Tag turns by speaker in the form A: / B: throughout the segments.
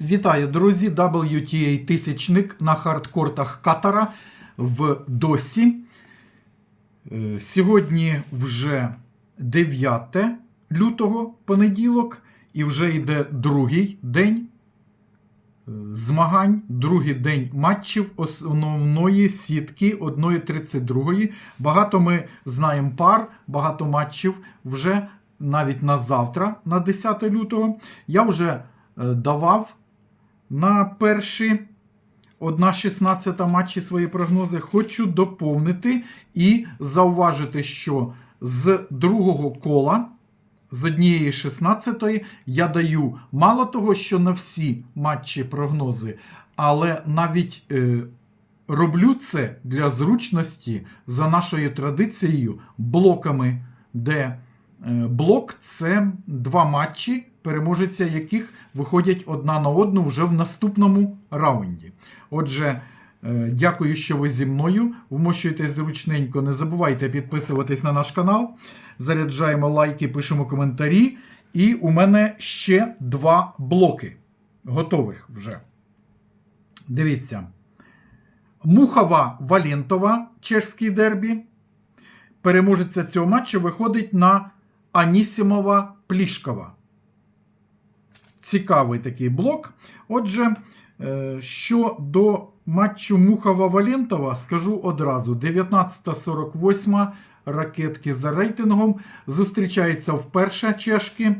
A: Вітаю, друзі! WTA тисячник на хардкортах Катара в Досі. Е, Сьогодні вже 9 лютого понеділок, і вже йде другий день е, змагань, другий день матчів основної сітки 1.32. Багато ми знаємо пар, багато матчів вже навіть на завтра, на 10 лютого. Я вже е, давав на перші 1.16 матчі свої прогнози. Хочу доповнити і зауважити, що з другого кола. З однієї 16 я даю мало того, що на всі матчі прогнози, але навіть е, роблю це для зручності за нашою традицією блоками, де е, блок це два матчі, переможеця яких виходять одна на одну вже в наступному раунді. Отже, е, дякую, що ви зі мною. Вмощуйтесь зручненько, не забувайте підписуватись на наш канал. Заряджаємо лайки, пишемо коментарі. І у мене ще два блоки. Готових вже. Дивіться. Мухова Валентова, чешський дербі. Переможеця цього матчу виходить на Анісімова Плішкова. Цікавий такий блок. Отже, е, що матчу Мухова Валентова, скажу одразу: 19.48 ракетки за рейтингом зустрічаються вперше чешки.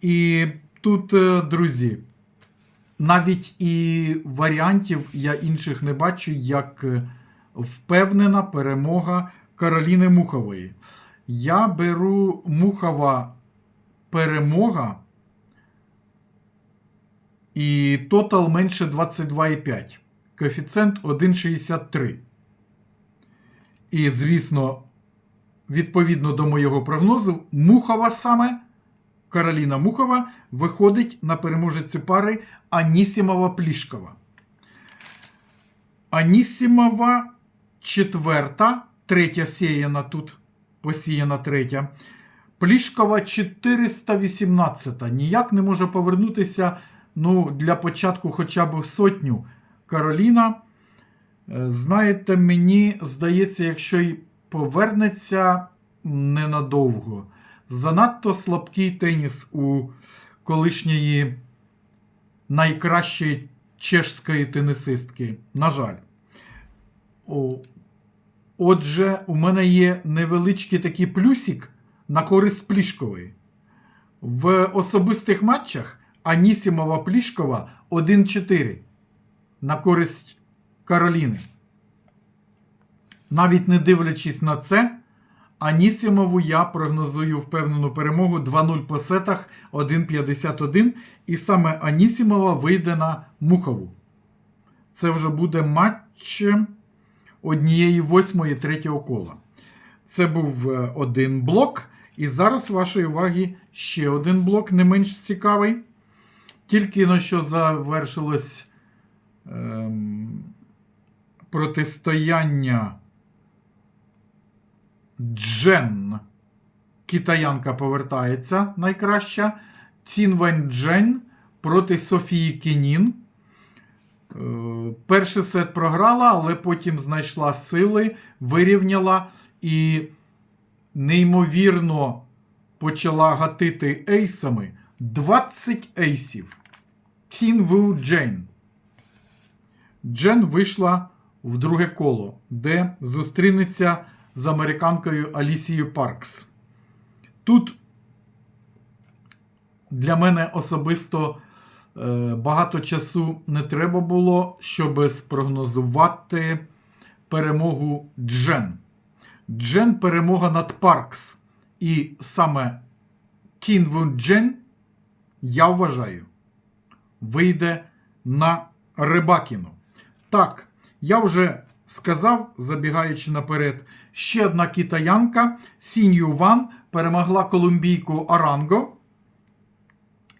A: І тут, е, друзі, навіть і варіантів я інших не бачу, як е, впевнена перемога Кароліни Мухової. Я беру Мухова перемога. І тотал менше 22,5. Коефіцієнт 1,63. І, звісно, відповідно до моєго прогнозу, Мухова саме, Кароліна Мухова, виходить на переможецю пари Анісімова Плішкова. Анісімова четверта, третя сіяна тут, посіяна третя. Плішкова 418. Ніяк не може повернутися ну, для початку хоча б сотню. Кароліна. Е, Знаєте, мені здається, якщо й повернеться ненадовго. Занадто слабкий теніс у колишньої найкращої чешської тенісистки. На жаль. Отже, у мене є невеличкий такий плюсик на користь Плішкової. В особистих матчах Анісімова Плішкова 1-4 на користь Кароліни. Навіть не дивлячись на це, Анісімову я прогнозую впевнену перемогу 2-0 по сетах 1-51. І саме Анісімова вийде на Мухову. Це вже буде матч однієї восьмої третього кола. Це був е, один блок. І зараз вашої уваги ще один блок, не менш цікавий. Тільки на що завершилось ем, протистояння Джен. Китаянка повертається найкраща. Цінвань Джен проти Софії Кінін. Е, перший сет програла, але потім знайшла сили, вирівняла і неймовірно почала гатити ейсами 20 ейсів. Кін Ву Джейн. Джен вийшла в друге коло, де зустрінеться з американкою Алісією Паркс. Тут для мене особисто е, багато часу не треба було, щоб спрогнозувати перемогу Джен. Джен перемога над Паркс. І саме Кін Вун Джен, я вважаю, вийде на Рибакіну. Так, я вже сказав, забігаючи наперед, ще одна китаянка Сінь Ван перемогла колумбійку Оранго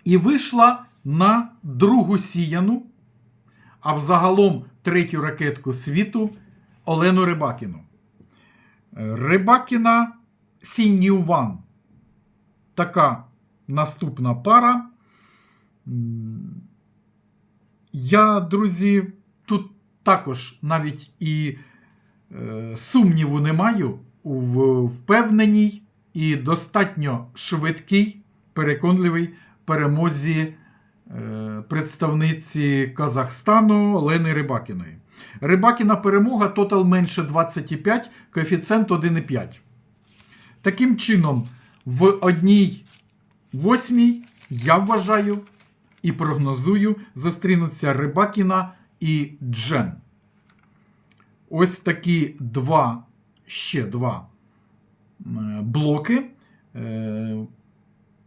A: і вийшла на другу сіяну, а взагалом третю ракетку світу Олену Рибакіну. Рибакіна Сінь Ван. Така наступна пара. Я, друзі, тут також навіть і е, сумніву не маю в впевненій і достатньо швидкій, переконливій перемозі е, представниці Казахстану Олени Рибакіної. Рибакіна перемога, тотал менше 25, коефіцієнт 1,5. Таким чином, в одній восьмій я вважаю і прогнозую зустрінуться Рибакіна і Джен. Ось такі два, ще два е, блоки е,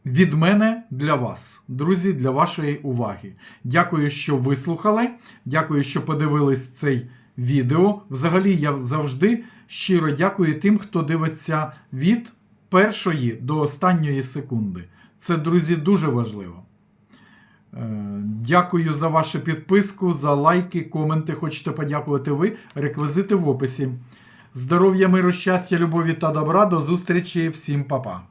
A: від мене для вас, друзі, для вашої уваги. Дякую, що вислухали. Дякую, що подивились цей відео. Взагалі, я завжди щиро дякую тим, хто дивиться від першої до останньої секунди. Це, друзі, дуже важливо. Е, Дякую за вашу підписку, за лайки, коменти. Хочете подякувати ви. Реквізити в описі. Здоров'я, миру, щастя, любові та добра. До зустрічі. Всім па-па.